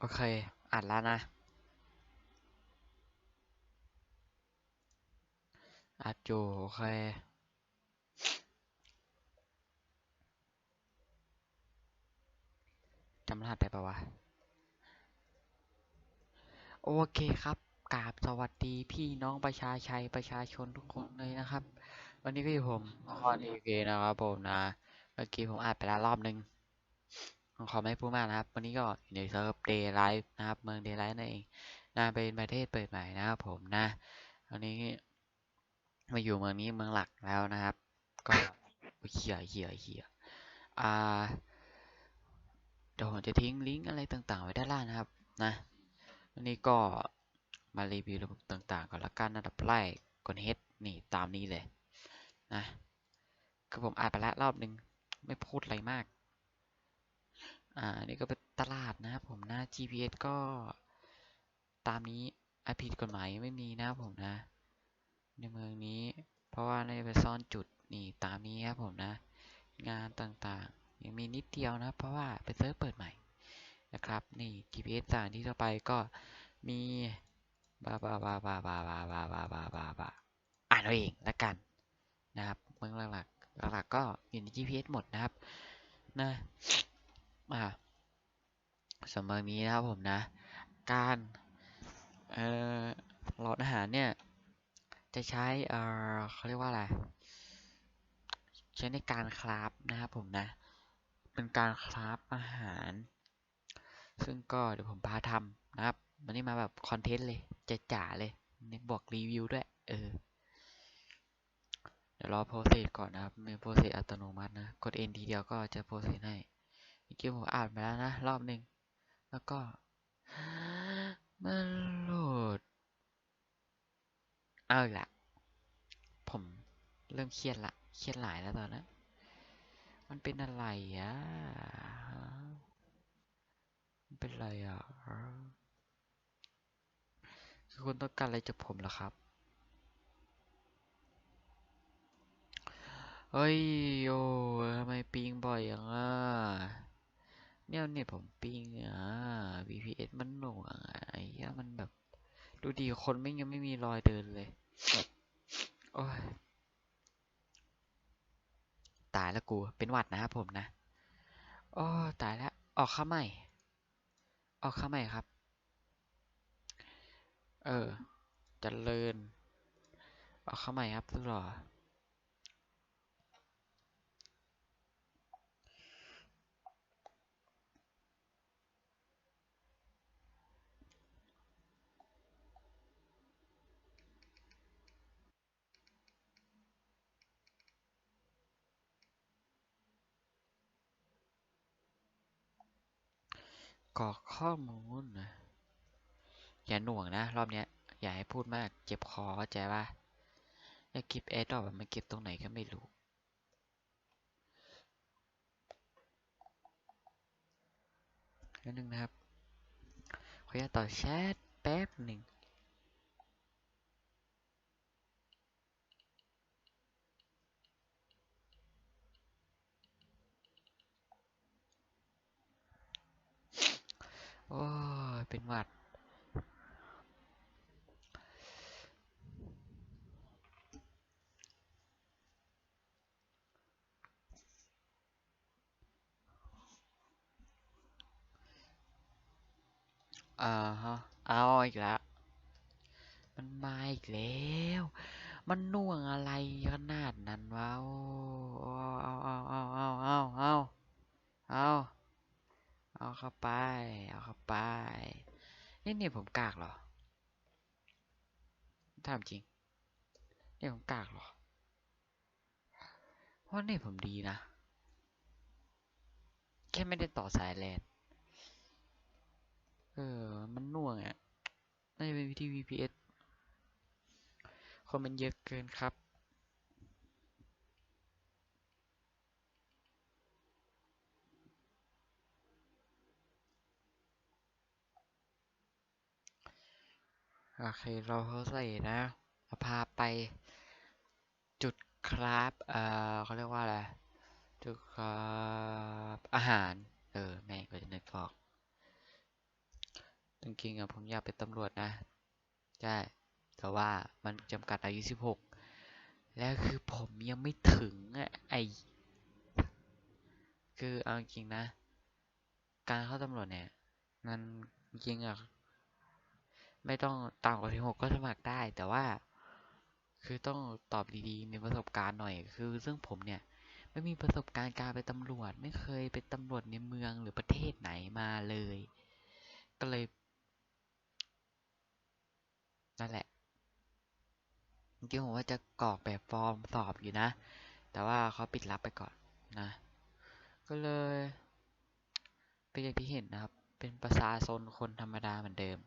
โอเค อัดแล้วนะ อัดอยู่โอเค จำรหัสได้ปะวะ โอเคครับกราบสวัสดีพี่น้องประชาชัยประชาชนทุกคนเลยนะครับ วันนี้ก็อยู่ผมคอนอีเนะครับผมนะ เมื่อกี้ผมอัดไปแล้วรอบนึง ขอไม่พูดมากนะครับ วันนี้ก็อยู่ในเซิร์ฟเดย์ไลฟ์นะครับ เมืองเดย์ไลฟ์นั่นเองนะเป็นประเทศเปิดใหม่นะครับผมนะวันนี้มาอยู่เมืองนี้เมืองหลักแล้วนะครับ ก็เขี่ยเขี่ยเขี่ยอ่าเดี๋ยวผมจะทิ้งลิงก์อะไรต่างๆ ไว้ด้านล่างนะครับ นะวันนี้ก็มารีวิวระบบต่างๆก่อนละกันอันดับแรกกด H นี่ตามนี้เลยนะคือผมอ่านไปแล้วรอบนึง ไม่พูดอะไรมาก อ่านี่ก็เป็นตลาดนะครับผมนะ GPS ก็ตามนี้อผิดกฎหมายไม่มีนะครับผมนะ ในเมืองนี้ เพราะว่าในไปซ่อนจุดนี่ตามนี้ครับผมนะ งานต่างๆ ยังมีนิดเดียวนะ เพราะว่าเป็นเซิร์ฟเปิดใหม่นะครับนี่ GPS สถานที่ต่อไปก็มีบาบาบาบาบาบาบาบาบาบาบาอ่านเอาเองละกันนะครับเมืองหลักๆหลักๆก็อยู่ใน GPS หมดนะครับนะ อ่าสำหรับนี้นะครับผมนะ การเอ่อหลอดอาหารเนี่ย จะใช้เอ่อเขาเรียกว่าอะไรใช้ในการคราฟนะครับผมนะ เป็นการคราฟอาหาร ซึ่งก็เดี๋ยวผมพาทำนะครับวันนี้มาแบบคอนเทนต์เลยจะจ๋าเลยนี่บอกรีวิวด้วย เออ เดี๋ยวรอโปรเซสก่อนนะครับมีโปรเซสอัตโนมัตินะ กด N ทีเดียวก็จะโปรเซสให้ อกี้ผมอ่านไปแล้วนะ รอบหนึ่ง แล้วก็ มันโหลด เอาอีกละ ผมเริ่มเครียดละ เครียดหลายแล้วตอนนั้น มันเป็นอะไรอะมันเป็นอะไรอะคือคุณต้องการอะไรจากผมเหรอครับเฮ้ยโอ้ทำไมปิงบ่อยอย่างอะ เนี่ยเน็ตผมปิงอะ VPS มันหน่วงไอ้เหี้ยมันแบบ ดูดีคนไม่ยังไม่มีรอยเดินเลย โอ้ย ตายแล้วกู เป็นหวัดนะครับผมนะ โอ้ตายแล้ว ออกข้าใหม่ ออกข้าใหม่ครับ เออเจริญ ออกข้าใหม่ครับสุดหรอ กรอกข้อมูลนะอย่าหน่วงนะ รอบเนี้ย อย่าให้พูดมาก เจ็บคอเข้าใจป่ะจะเก็บแอร์ดอปมันเก็บตรงไหนก็ไม่รู้นิดนึงนะครับ ขออนุญาตต่อแชทแป๊บหนึ่ง โอ้ยเป็นหวัด อ่าฮะ เอาอีกแล้ว มันมาอีกแล้ว มันน่วงอะไรขนาดนั้นวะโอ้เอาเอาเอาเอาเอาเอาเอา เอาเข้าไป เอาเข้าไปนี่เนี่ยผมกากเหรอถามจริง เนี่ยผมกากเหรอ เพราะเนี่ยผมดีนะ แค่ไม่ได้ต่อสายแลนเออ มันน่วงอะน่าจะเป็นวิธี VPS คนมันเยอะเกินครับ โอเค เราเขาใส่นะเราพาไปจุดคราฟเอ่อเขาเรียกว่าอะไร จุดคราฟอาหาร เออ แม่ก็จะนึกออกจริงๆอะผมอยากเป็นตำรวจนะ ใช่ แต่ว่ามันจำกัดอายุ16แล้วคือผมยังไม่ถึงอะไอคือเอาจริงๆนะ การเข้าตำรวจเนี่ย มันจริงอะ ไม่ต้องต่ำกว่า16ก็สมัครได้ แต่ว่า คือต้องตอบดีๆ มีประสบการณ์หน่อย คือซึ่งผมเนี่ย ไม่มีประสบการณ์การเป็นตำรวจ ไม่เคยเป็นตำรวจในเมืองหรือประเทศไหนมาเลย ก็เลย นั่นแหละจริงผมว่าจะกรอกแบบฟอร์มสอบอยู่นะ แต่ว่าเขาปิดรับไปก่อนนะ ก็เลย เป็นอย่างที่เห็นนะครับ เป็นประชาชนคนธรรมดาเหมือนเดิม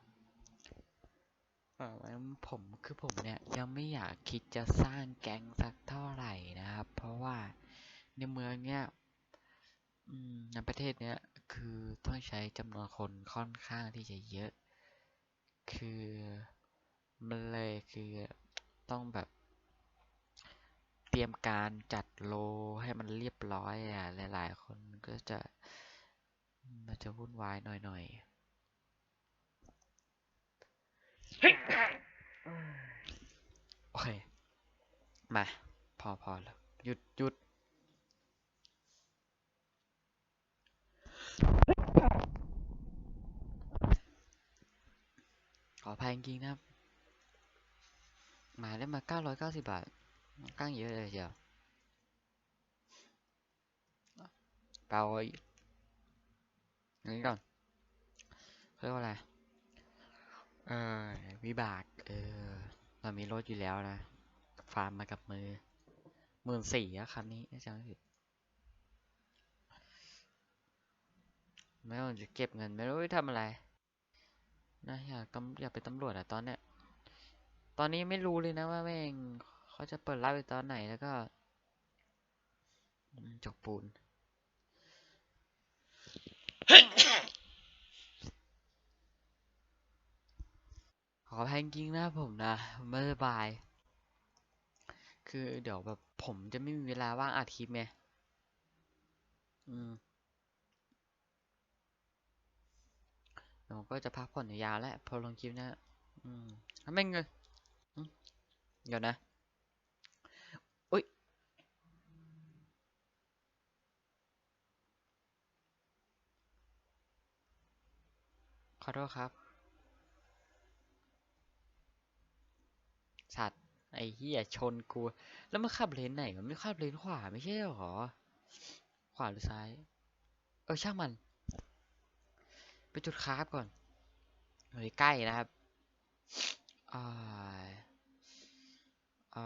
เออผมคือผมเนี่ยยังไม่อยากคิดจะสร้างแก๊งสักเท่าไหร่นะครับ เพราะว่าในเมืองเนี่ยในประเทศเนี้ยคือต้องใช้จำนวนคนค่อนข้างที่จะเยอะ คือมันเลยคือต้องแบบ เตรียมการจัดโลให้มันเรียบร้อยอะหลาย ๆ คนก็จะมันจะวุ่นวายหน่อยๆ โอเค มา พอพอแล้ว หยุดหยุดขออภัยจริงนะครับ มาได้มา 990 บาทก้างเยอะเลยเชียวเปล่าอันนี้ก่อนเรียกว่าอะไร ออวิบาก เออ เรามีรถอยู่แล้วนะ ฟาร์มมากับมือหมื่นสี่อะคันนี้ถ้าจำไม่ผิดไม่ต้องจะเก็บเงิน ไม่รู้จะทำอะไร นะอยากตำอยากเป็นตำรวจอะตอนเนี้ย ตอนนี้ไม่รู้เลยนะว่าแม่งเขาจะเปิดรับอีกตอนไหนแล้วก็อืมจกปูน อแพงจริงนะผมนะไม่สบาย คือเดี๋ยวแบบผมจะไม่มีเวลาว่างอาทิตย์ไงอืมเดี๋ยวผมก็จะพักผ่อนยาวแล้วพอลงคลิปนะอืมทำไมเงินเดี๋ยวนะอุ้ยขอโทษครับ สัตว์ ไอ้เหี้ยชนกู แล้วมันขับเลนไหนมันไม่ขับเลนขวาไม่ใช่หรอ ขวาหรือซ้าย เออช่างมัน ไปจุดคาราฟก่อนอยู่ใกล้นะครับอ่าอ่า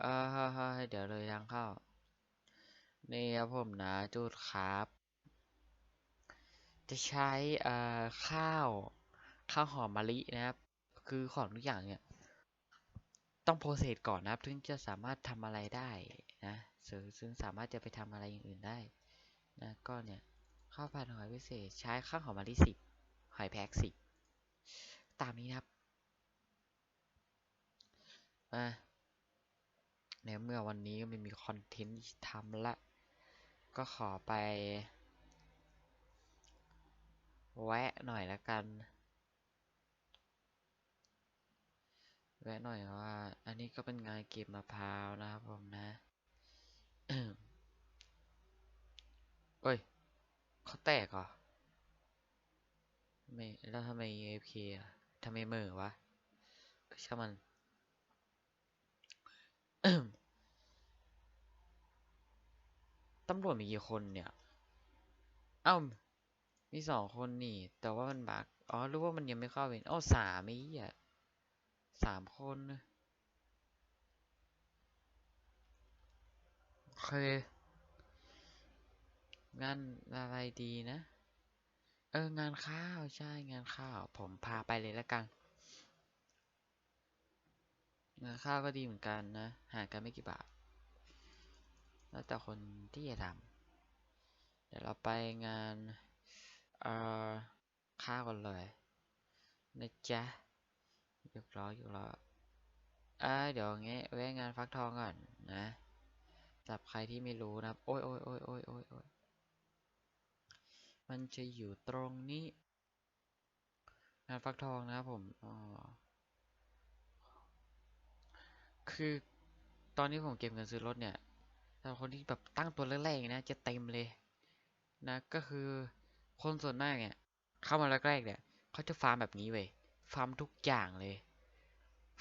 เออเดี๋ยวเลยยังเข้า นี่ครับผมนะจุดคราฟจะใช้เอ่อข้าว ข้าวหอมมะลินะครับ คือของทุกอย่างเนี่ย ต้องโปรเซสก่อนนะครับ ถึงจะสามารถทำอะไรได้นะซึ่งสามารถจะไปทำอะไรอย่างอื่นได้นะก็เนี่ยข้าวผัดหอยพิเศษ ใช้ข้าวหอมมะลิสิบหอยแพ็กสิบตามนี้นะครับมาในเมื่อวันนี้ไม่มีคอนเทนต์ทำละ ก็ขอไป แวะหน่อยละกัน วะหน่อยว่า อันนี้ก็เป็นงานเก็บมะพร้าวนะครับผมนะเอ้ยเขาแตกเหรอไม่แล้วทำไม AFK อะทำไมเม่อวะช่างมันตำรวจมีกี่คนเนี่ย เอ้า มีสองคนนี่ แต่ว่ามันบักอ๋อ รู้ว่ามันยังไม่เข้าเวรอ้าวสามไอ้เหี้ย สามคน โอเค งานอะไรดีนะ เออ งานข้าวใช่งานข้าว ผมพาไปเลยละกัน งานข้าวก็ดีเหมือนกันนะ ห่างกันไม่กี่บาท แล้วแต่คนที่จะทำเดี๋ยวเราไปงาน เอ่อ ข้าวกันเลย นะจ๊ะ ยกล้อยกล้ออ้ยเดี๋ยวงี้แวะงานฟักทองก่อนนะสำหรับใครที่ไม่รู้นะโอ้ยโอ้ยโอ้ยโอ้ยโอ้ยโอ้ยมันจะอยู่ตรงนี้ งานฟักทองนะครับผมอ๋อคือตอนนี้ผมเก็บเงินซื้อรถเนี่ยสำหรับคนที่แบบตั้งตัวแรกๆนะจะเต็มเลยนะก็คือคนส่วนมากเนี่ยเข้ามาแรกๆเนี่ยเขาจะฟาร์มแบบนี้เว้ย ฟาร์มทุกอย่างเลย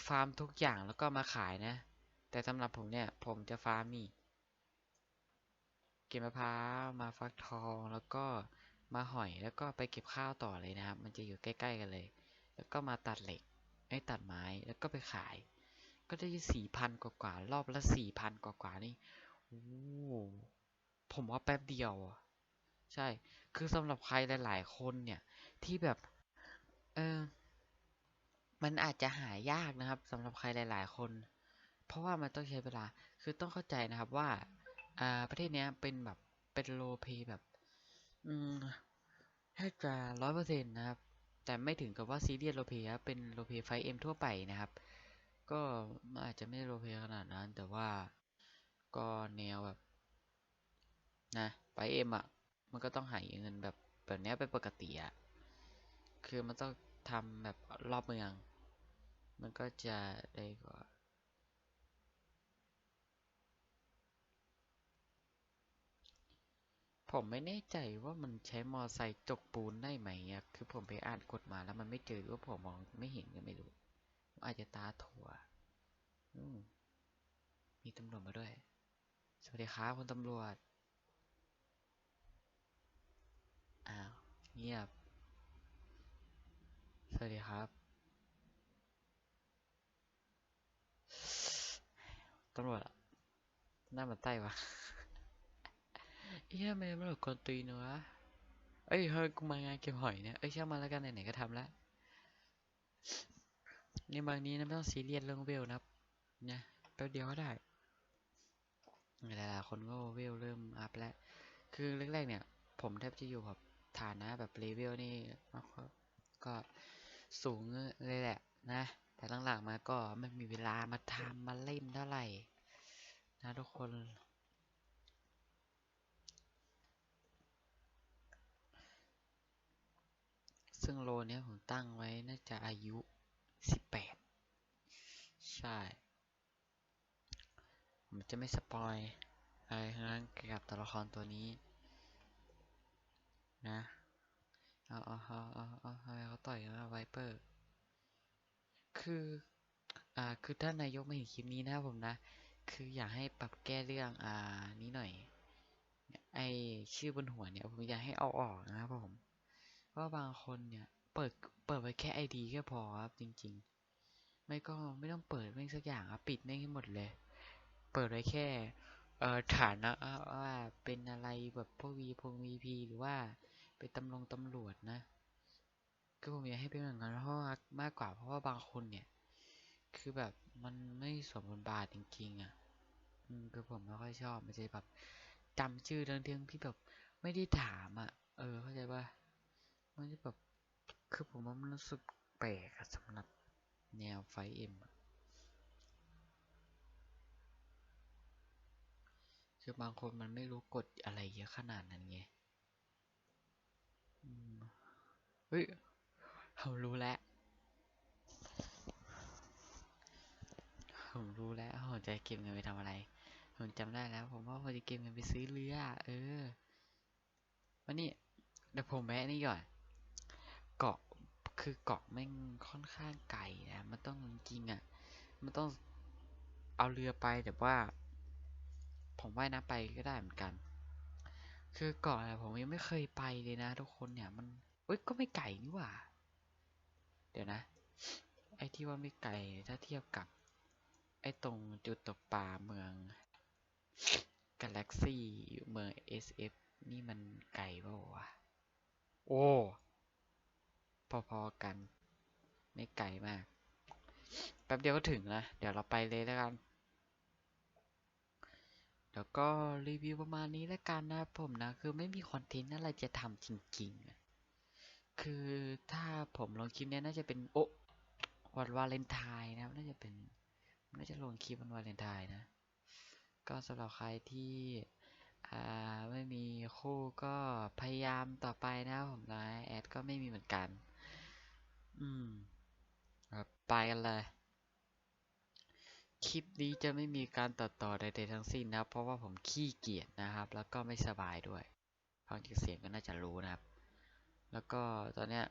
ฟาร์มทุกอย่างแล้วก็มาขายนะ แต่สำหรับผมเนี่ย ผมจะฟาร์มนี่เก็บมะพร้าวมาฟักทองแล้วก็มาหอยแล้วก็ไปเก็บข้าวต่อเลยนะครับ มันจะอยู่ใกล้ ๆ กันเลย แล้วก็มาตัดเหล็กไอ้ตัดไม้แล้วก็ไปขาย ก็ได้สี่พันกว่าๆรอบละสี่พันกว่าๆนี่โอ้ผมว่าแป๊บเดียวใช่ คือสำหรับใครหลาย ๆ คนเนี่ย ที่แบบ เออ มันอาจจะหายากนะครับสำหรับใครหลาย ๆ คน เพราะว่ามันต้องใช้เวลาคือต้องเข้าใจนะครับว่าอ่าประเทศนี้เป็นแบบเป็นโลเพแบบอืมแทบจะร้อยเปอร์เซ็นต์นะครับ แต่ไม่ถึงกับว่าซีเรียสโลเพครับเป็นโลเพไฟเอ็มทั่วไปนะครับ ก็อาจจะไม่โลเพขนาดนั้น แต่ว่าก็แนวแบบนะไฟเอ็มอะมันก็ต้องหายเงินแบบแบบนี้เป็นปกติอะคือมันต้อง ทำแบบรอบเมือง มันก็จะได้กว่าผมไม่แน่ใจว่ามันใช้มอไซค์จกปูนได้ไหมอะคือผมไปอ่านกฎมาแล้วมันไม่เจอหรือว่าผมมองไม่เห็นก็ไม่รู้ อาจจะตาถั่วอืมมีตำรวจมาด้วย สวัสดีครับคุณตำรวจ อ้าว เงียบ สวัสดีครับ ตำรวจหน้ามันไต้วะเอ้ยทำไมมันแบบกวนตีนวะเอ้ยเฮ้ยกูมางานเก็บหอยเนี่ย เอ้ยช่างมาแล้วกันไหนๆก็ทำแล้วในบางนี้นะไม่ต้องซีเรียสเรื่องเวลนะครับนะแป๊บเดียวก็ได้หลายๆคนก็เวลเริ่มอัพแล้ว คือแรกๆเนี่ย ผมแทบจะอยู่แบบฐานะแบบเลเวลนี่ก็ สูงเลยแหละนะ แต่หลังๆมาก็ไม่มีเวลามาทำมาเล่นเท่าไหร่ นะทุกคน ซึ่งโลเนี้ยผมตั้งไว้น่าจะอายุสิบแปดใช่ ผมจะไม่สปอยอะไรทั้งนั้นเกี่ยวกับตัวละครตัวนี้ นะ เอาเอาเอาเอาเอาเขาต่อยกันะไวเปอร์ คือ อ่า คือท่านนายกไม่เห็นคลิปนี้นะครับผมนะ คืออยากให้ปรับแก้เรื่อง อ่า นี้หน่อย ไอชื่อบนหัวเนี่ยผมอยากให้เอาออกนะครับผม เพราะบางคนเนี่ย เปิด เปิดไว้แค่ไอดีแค่พอครับจริง ๆ ไม่ก็ไม่ต้องเปิดไม่งสักอย่างครับปิดไม่งให้หมดเลย เปิดไว้แค่เอ่อฐานะว่าเป็นอะไรแบบพวกวีพงวีพีหรือว่า เป็นตำรวจตำรวจนะ ก็ผมอยากให้เป็นอย่างนั้นเพราะว่ามากกว่าเพราะว่าบางคนเนี่ย คือแบบมันไม่สมบทบาทจริงๆอะอืมคือผมไม่ค่อยชอบมันจะแบบจำชื่อเรื่องเรื่องที่แบบไม่ได้ถามอะ เออ เข้าใจป่ะมันจะแบบคือผมว่ามันรู้สึกแปลกสำหรับแนวไฟเอ็มคือบางคนมันไม่รู้กฎอะไรเยอะขนาดนั้นไง เฮ้ยผมรู้แล้วผมรู้แล้วผมจะเก็บเงินไปทำอะไร ผมจำได้แล้ว ผมว่าผมจะเก็บเงินไปซื้อเรือ เออวันนี้เดี๋ยวผมแวะนี่ก่อน เกาะคือเกาะแม่งค่อนข้างไกลนะ มันต้องจริงอะ มันต้องเอาเรือไปแต่ว่า ผมว่ายน้ำไปก็ได้เหมือนกัน คือเกาะอะผมยังไม่เคยไปเลยนะทุกคนเนี่ยมันเอ้ยก็ไม่ไกลนี่หว่า เดี๋ยวนะ ไอ้ที่ว่าไม่ไกลถ้าเทียบกับ ไอ้ตรงจุดตกปลาเมือง Galaxy เมือง SF นี่มันไกลเปล่าวะโอ้พอๆกัน ไม่ไกลมาก แป๊บเดียวก็ถึงนะ เดี๋ยวเราไปเลยแล้วกัน เดี๋ยวก็รีวิวประมาณนี้แล้วกันนะผมนะ คือไม่มีคอนเทนต์อะไรจะทำจริงๆ คือถ้าผมลงคลิปนี้น่าจะเป็นโอะวันวาเลนไทน์นะครับ น่าจะเป็นน่าจะลงคลิปวันวาเลนไทน์นะ ก็สำหรับใครที่ไม่มีคู่ก็พยายามต่อไปนะผมนะแอดก็ไม่มีเหมือนกัน อืมไปกันเลย คลิปนี้จะไม่มีการตัดต่อใดๆทั้งสิ้นนะเพราะว่าผมขี้เกียจนะครับ แล้วก็ไม่สบายด้วย ฟังจากเสียงก็น่าจะรู้นะครับ แล้วก็ตอนเนี้ย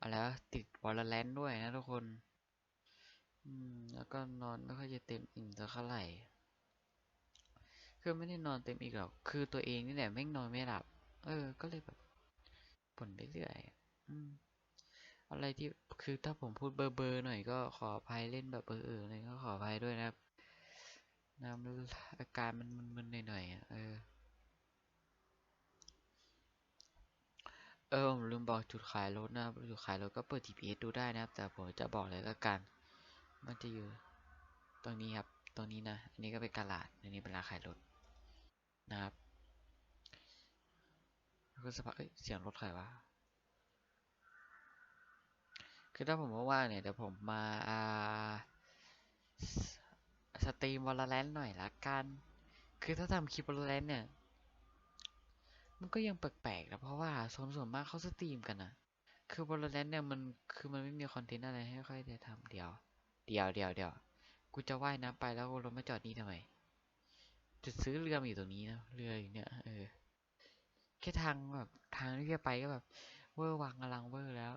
อะไรวติดวอลเลนด้วยนะทุกคน อืม แล้วก็นอนไม่ค่อยจะเต็มอิ่มสักเท่าไหร่ คือไม่ได้นอนเต็มอิ่มหรอก คือตัวเองนี่แหละแม่งนอนไม่หลับ เออ ก็เลยแบบบ่นไปเรื่อย อืม อะไรที่คือถ้าผมพูดเบอร์เบอร์หน่อยก็ขออภัยเล่นแบบเออเออหน่อยก็ขออภัยด้วยนะครับนะมันอาการมันมึนๆหน่อยๆเออเออผมลืมบอกจุดขายรถนะครับจุดขายรถก็เปิด GPS ดูได้นะครับ แต่ผมจะบอกเลยก็กัน มันจะอยู่ตรงนี้ครับตรงนี้นะ อันนี้ก็เป็นตลาดอันนี้เป็นร้านขายรถนะครับแล้วก็สภาพเสียงรถใครวะ คือถ้าผมว่างเนี่ยเดี๋ยวผมมาอ่าสตรีมวอลเลนหน่อยละกัน คือถ้าทำคลิปวอลเลนเนี่ย มันก็ยังแปลกๆนะเพราะว่าส่วนส่วนมากเขาสตรีมกันนะคือวอลเลนเนี่ยมันคือมันไม่มีคอนเทนต์อะไรให้ค่อยได้ทำเดี๋ยว เดี๋ยวเดี๋ยวเดี๋ยวกูจะว่ายน้ำไปแล้วรถมาจอดนี่ทำไมจะซื้อเรือมาอยู่ตรงนี้นะเรืออยู่เนี่ยเออแค่ทางแบบทางที่จะไปก็แบบเวอร์วังอลังเวอร์แล้ว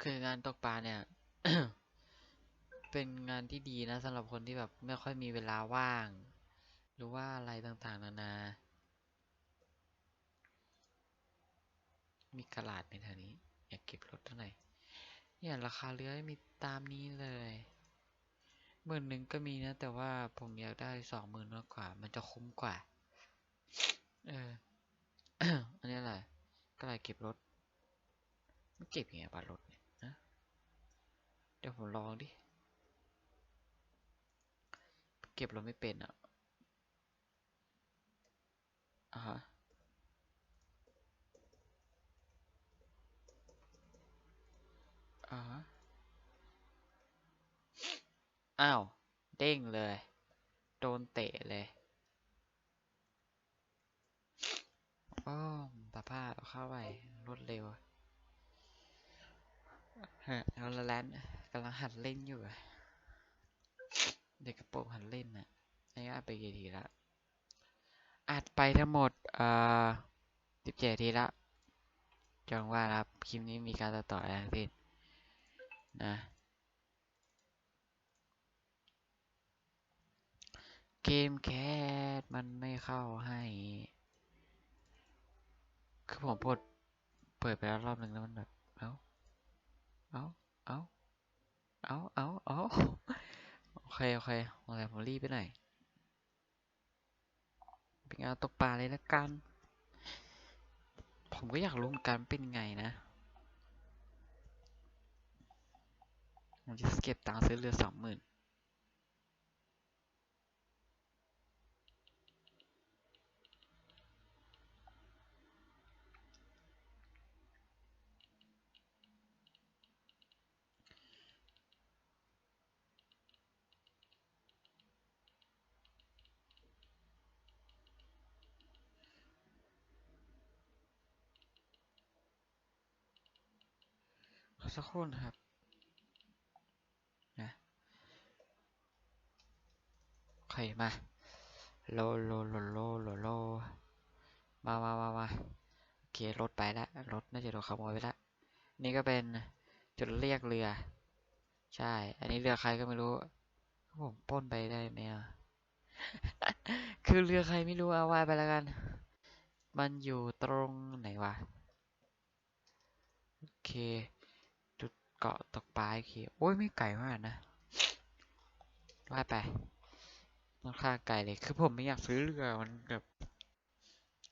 คืองานตกปลาเนี่ย เป็นงานที่ดีนะสำหรับคนที่แบบไม่ค่อยมีเวลาว่าง หรือว่าอะไรต่างๆ นานา มีกระดาษในแถวนี้ อยากเก็บรถเท่าไหร่ เนี่ยราคาเรือมีตามนี้เลยหมื่นหนึ่งก็มีนะ แต่ว่าผมอยากได้สองหมื่นมากกว่า มันจะคุ้มกว่า เออ อันนี้อะไรกระดาษเก็บรถ เก็บยังไงบัตรรถ เดี๋ยวผมลองดิ เก็บเรถไม่เป็นอะอ่าฮะอ่าอ้าว เด้งเลย โดนเตะเลยอ้อมตาผ้าเอาเข้าไปรวดเร็วฮะเอาละแลน กำลังหัดเล่นอยู่เด็กกระโปรงหัดเล่นน่ะไอ้อัดไปกี่ทีละอัดไปทั้งหมดอ่าสิบเจ็ดทีละจังว่าครับคลิปนี้มีการตัดต่ออะไรทั้งสิ้นนะเกมแคสมันไม่เข้าให้ คือผมเปิดเปิดไปแล้วรอบหนึ่งแล้วมันแบบ เอ้า เอ้า เอ้า เอาเอาเอาโอเค โอเคโอเคผมรีบไปหน่อยเป็นงานตกปลาเลยละกัน ผมก็อยากรู้เหมือนกันเป็นไงนะผมจะเก็บตังค์ซื้อเรือสองหมื่น สักครู่นะครับนะโอเคมาโลโลโลโลโลโลมามามามาโอเครถไปแล้วรถน่าจะโดนขโมยไปแล้วนี่ก็เป็นจุดเรียกเรือ ใช่ อันนี้เรือใครก็ไม่รู้ผมป้นไปได้ไหมอะคือเรือใครไม่รู้เอาไว้ไปแล้วกัน มันอยู่ตรงไหนวะ โอเค เกาะตกปลาโอเคโอ้ยไม่ไกลมากนะว่าไปมันค่าไกลเลย คือผมไม่อยากซื้อเรือมันแบบ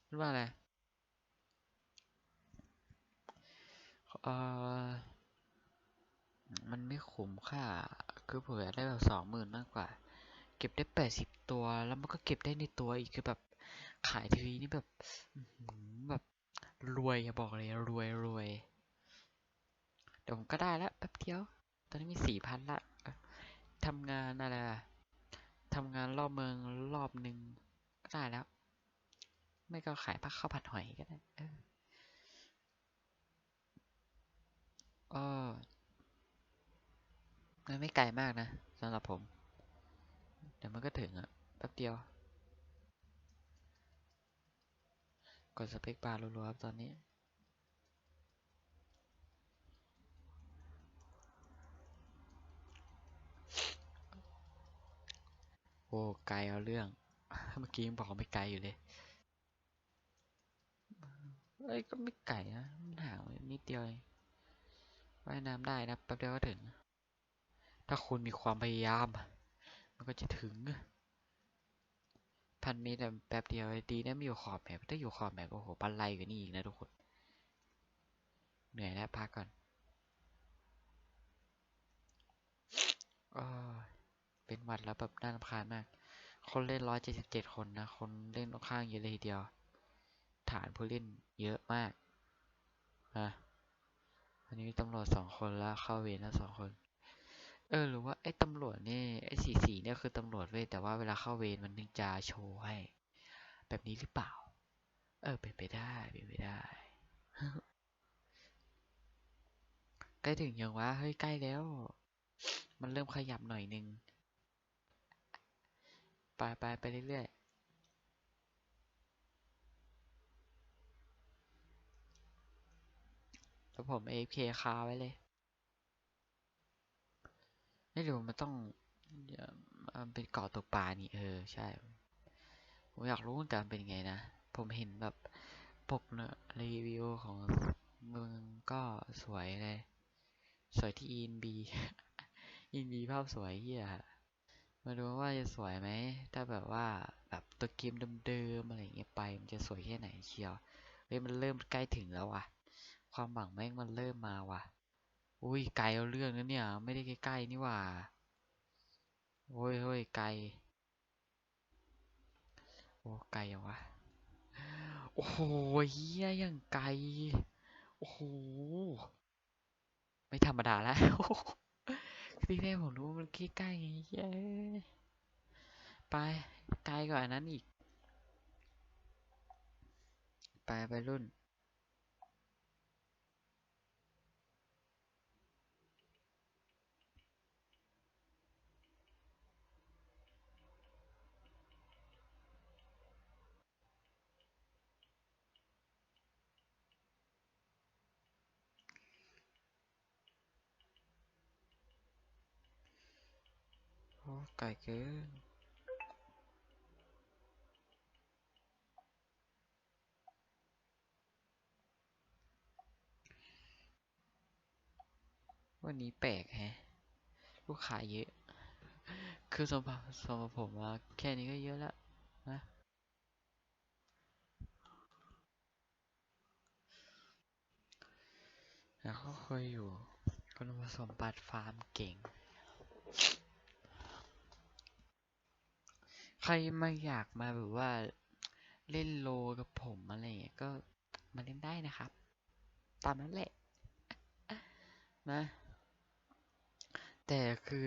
เรียกว่าอะไรเออมันไม่คุ้มค่า คือผมอได้แบบสองหมื่นมากกว่า เก็บได้แปดสิบตัว แล้วมันก็เก็บได้ในตัวอีก คือแบบขายทีวีนี่แบบแบบรวยอะบอกเลยรวยรวย ดี๋ยวผมก็ได้แล้วแป๊บเดียว ตอนนี้มีสี่พันละทำงานอะไรทำงานรอบเมืองรอบหนึ่งก็ได้แล้ว ไม่ก็ขายผักข้าวผัดหอยก็ได้เออมันไม่ไกลมากนะสำหรับผม เดี๋ยวมันก็ถึงอะแป๊บเดียว กดสเปคบาร์รัวๆครับตอนนี้ ไกลเอาเรื่อง เมื่อกี้ยังบอกไม่ไกลอยู่เลยเอ้ยก็ไม่ไกลนะมันห่างนิดเดียวว่ายน้ำได้นะแป๊บเดียวก็ถึง ถ้าคุณมีความพยายาม มันก็จะถึงพันเมตรแป๊บเดียวดีนะไม่อยู่ขอบแมปถ้าอยู่ขอบแมปโอ้โหปันไลกว่านี้อีกนะทุกคน เหนื่อยแล้วพักก่อนอ้อ เป็นหวัดแล้วแบบน่ารำคาญมาก คนเล่นร้อยเจ็ดสิบเจ็ดคนนะ คนเล่นค่อนข้างเยอะเลยทีเดียว ฐานผู้เล่นเยอะมากนะอันนี้ตำรวจสองคนแล้วเข้าเวรแล้วสองคน เออหรือว่าไอ้ตำรวจนี่ไอ้สีสีเนี่ยคือตำรวจเว้ยแต่ว่าเวลาเข้าเวรมันนึกจะโชว์ให้ แบบนี้หรือเปล่า เออเป็นไปได้เป็นไปได้ใกล้ถึงยังวะเฮ้ยใกล้แล้ว มันเริ่มขยับหน่อยนึง ไปไปไปเรื่อยๆแล้วผม AFK คาไว้เลยไม่รู้มันต้องเอ่อมันเป็นเกาะตกปลานี่เออใช่ ผมอยากรู้มันเป็นไงนะ ผมเห็นแบบปกเนอะรีวิวของเมืองก็สวยเลย สวยที่อินบีอินบีภาพสวยเฮีย มาดูว่าจะสวยไหม ถ้าแบบว่าแบบตัวเกมเดิมๆอะไรเงี้ยไป มันจะสวยแค่ไหนเชียว เฮ้ยมันเริ่มใกล้ถึงแล้วว่ะ ความหวังแม่งมันเริ่มมาว่ะ อุ้ยไกลเอาเรื่องนะเนี่ย ไม่ได้ใกล้ๆนี่ว่าโอ้ยเฮ้ยไกล โอ้ไกลอะวะ โอ้โหเฮียยังไกล โอ้โห ไม่ธรรมดาแล้ว พี่เพ่ผมรู้ว่ามันใกล้ๆไงเย้ยไปไกลกว่านั้นอีก ไปไปรุ่น ไกลเกินวันนี้แปลกแฮะ ลูกค้าเยอะ คือสำหรับสำหรับผมว่าแค่นี้ก็เยอะแล้วนะแล้วก็เคยอยู่คุณสมบัติฟาร์มเก่ง ใครมาอยากมาแบบว่าเล่นโลกับผมอะไรเงี้ยก็มาเล่นได้นะครับ ตามนั้นแหละนะแต่คือ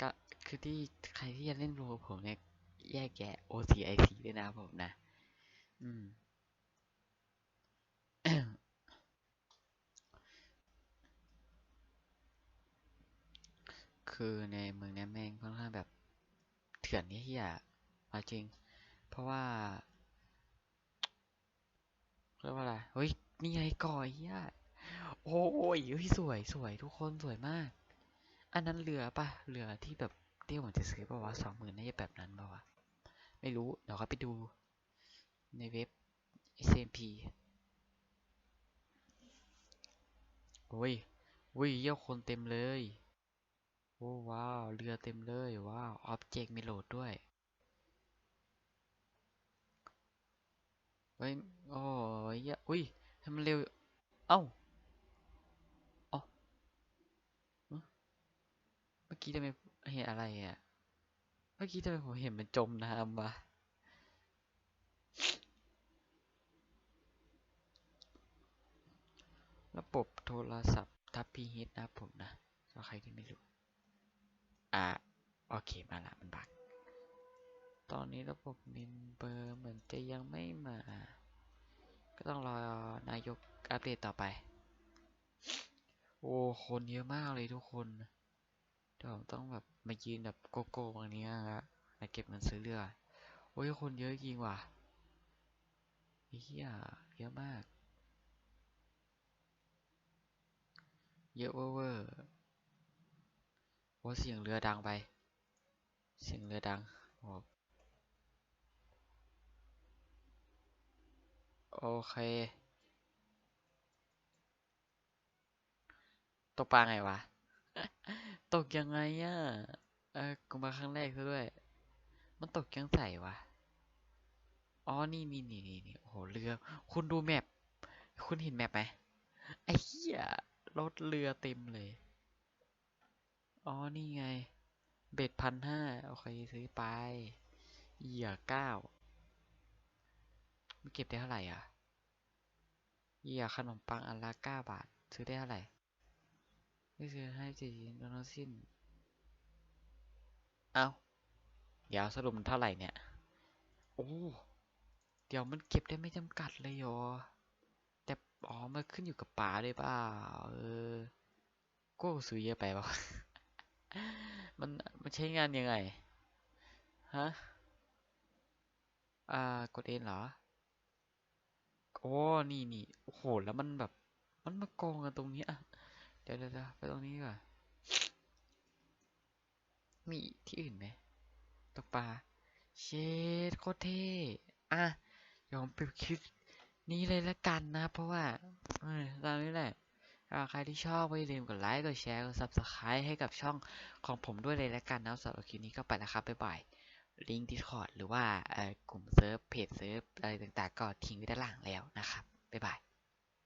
กะคือที่ใครที่จะเล่นโลกับผมเนี่ยแยกแยะ OCIC ด้วยนะผมนะ อืมคือในเมืองนี้แม่งค่อนข้างแบบ ถื่อนนี่เฮียเอาจริง เพราะว่าเรียกว่าอะไร เฮ้ย นี่ไงก่อยเฮียโอ้ยเฮ้ยสวยสวยทุกคนสวยมาก อันนั้นเรือปะเรือที่แบบเที่ผมจะซื้อปะวะสองหมื่นน่าจะแบบนั้นปะวะ ไม่รู้ เดี๋ยวเขาไปดูในเว็บ SMP โอ้ยอุ้ยเยี่ยคนเต็มเลย โอ้ว้าว เรือเต็มเลย ว้าว ออบเจกต์มีโหลดด้วย เฮ้ย โอ้ยเหี้ยอุ้ยทำไมเร็ว เอ้าเอ้าเมื่อกี้ทำไมเห็นอะไรอะ เมื่อกี้ทำไมผมเห็นมันจมน้ำวะระบบโทรศัพท์ทับพีเฮดนะผมนะสำหรับใครที่ไม่รู้ อ่าโอเคมาละมันบักตอนนี้ระบบมินเบอร์เหมือนจะยังไม่มา ก็ต้องรอนายกอัปเดตต่อไป โอ้คนเยอะมากเลยทุกคนเดี๋ยวผมต้องแบบมายืนแบบโกโก้บางนี้นะมาเก็บเงินซื้อเรือ โอ้ยคนเยอะจริงว่ะเหี้ยเยอะมาก เยอะเวอร์ วอร์โอ้เสียงเรือดังไป เสียงเรือดังโอโอเค ตกปลาไงวะ ตกยังไงอะ เออกูมาครั้งแรกซะด้วย มันตกยังใส่วะ อ๋อ นี่นี่นี่นี่นี่โอ้โห เรือ คุณดูแมปคุณเห็นแมปไหม ไอ้เหี้ย รถเรือเต็มเลย อ๋อ นี่ไง เบ็ดพันห้าโอเค ซื้อไป เหยื่อเก้ามันเก็บได้เท่าไหร่อะ เหยื่อขนมปังอันละเก้าบาท ซื้อได้เท่าไหร่ไม่ซื้อให้จีนโดนสิ้น เอาเดี๋ยวสรุปเท่าไหร่เนี่ย โอ้ เดี๋ยวมันเก็บได้ไม่จำกัดเลยเหรอ แต่ อ๋อ มันขึ้นอยู่กับป่าด้วยเปล่า เออกูซื้อเยอะไปปะ มันมันใช้งานยังไง ฮะ อ่า กดเอนเหรอ โอ้ นี่นี่โอ้โห แล้วมันแบบ มันมาโกงกันตรงนี้อะ เดี๋ยวเดี๋ยวเดี๋ยวไปตรงนี้กว่ามีที่อื่นไหมตกปลา เชดโคตรเท่อะยวผมปิดคลิปนี้เลยละกันนะ เพราะว่า เออตามนี้แหละ ใครที่ชอบก็อย่าลืมกดไลค์ กดแชร์ กด subscribe ให้กับช่องของผมด้วยเลยละกันนะสำหรับคลิปนี้ก็ไปแล้วครับ บ๊ายบาย ลิงก์ Discord หรือว่ากลุ่มเซิร์ฟ เพจเซิร์ฟอะไรต่างๆ ก็ทิ้งไว้ด้านล่างแล้วนะครับ บ๊ายบาย